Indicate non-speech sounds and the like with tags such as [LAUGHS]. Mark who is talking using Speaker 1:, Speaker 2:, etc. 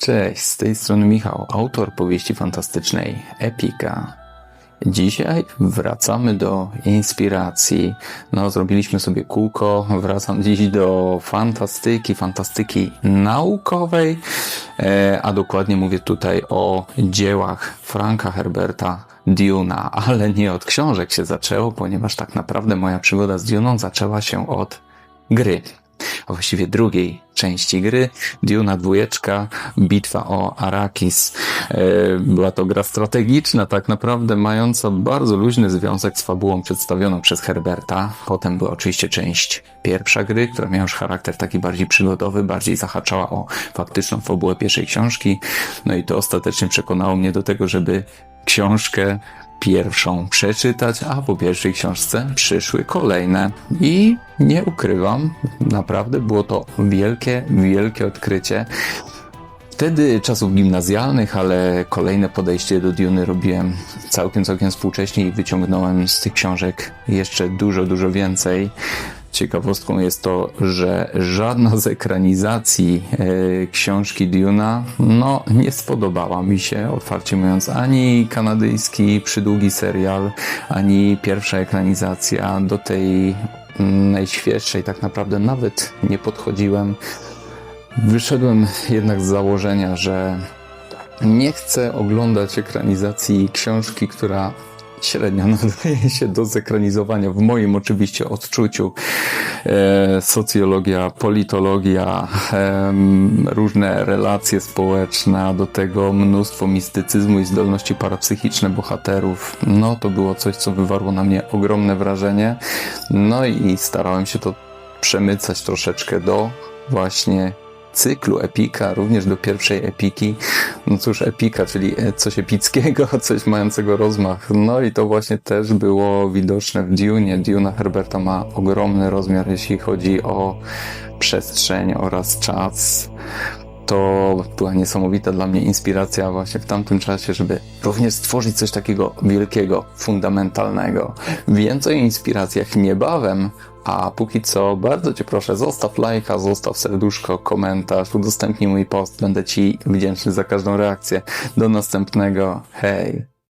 Speaker 1: Cześć, z tej strony Michał, autor powieści fantastycznej Epika. Dzisiaj wracamy do inspiracji. No, zrobiliśmy sobie kółko. Wracam dziś do fantastyki, fantastyki naukowej, e, a dokładnie mówię tutaj o dziełach Franka Herberta Duna, ale nie od książek się zaczęło, ponieważ tak naprawdę moja przygoda z Duną zaczęła się od gry a właściwie drugiej części gry, Duna dwójeczka, bitwa o Arrakis. E, Była to gra strategiczna, tak naprawdę mająca bardzo luźny związek z fabułą przedstawioną przez Herberta. Potem była oczywiście część pierwsza gry, która miała już charakter taki bardziej przygodowy, bardziej zahaczała o faktyczną fabułę pierwszej książki. No i to ostatecznie przekonało mnie do tego, żeby książkę pierwszą przeczytać, a po pierwszej książce przyszły kolejne. I nie ukrywam, naprawdę było to wielkie, wielkie odkrycie. Wtedy czasów gimnazjalnych, ale kolejne podejście do Duny robiłem całkiem, całkiem współcześnie i wyciągnąłem z tych książek jeszcze dużo, dużo więcej. Ciekawostką jest to, że żadna z ekranizacji e, książki Duna no, nie spodobała mi się, otwarcie mówiąc, ani kanadyjski przydługi serial, ani pierwsza ekranizacja do tej mm, najświeższej tak naprawdę nawet nie podchodziłem. Wyszedłem jednak z założenia, że nie chcę oglądać ekranizacji książki, która średnio [LAUGHS] nadaje się do zekranizowania, w moim oczywiście odczuciu. E, socjologia, politologia, em, różne relacje społeczne, a do tego mnóstwo mistycyzmu i zdolności parapsychiczne bohaterów. No to było coś, co wywarło na mnie ogromne wrażenie. No i starałem się to przemycać troszeczkę do właśnie cyklu epika, również do pierwszej epiki. No cóż, epika, czyli e, coś epickiego, [LAUGHS] coś mającego rozmach. No i to właśnie też było widoczne w Dune. Duna Herberta ma ogromny rozmiar, jeśli chodzi o przestrzeń oraz czas. To była niesamowita dla mnie inspiracja właśnie w tamtym czasie, żeby również stworzyć coś takiego wielkiego, fundamentalnego. Więcej o inspiracjach niebawem, a póki co bardzo Cię proszę, zostaw lajka, zostaw serduszko, komentarz, udostępnij mój post. Będę Ci wdzięczny za każdą reakcję. Do następnego. Hej!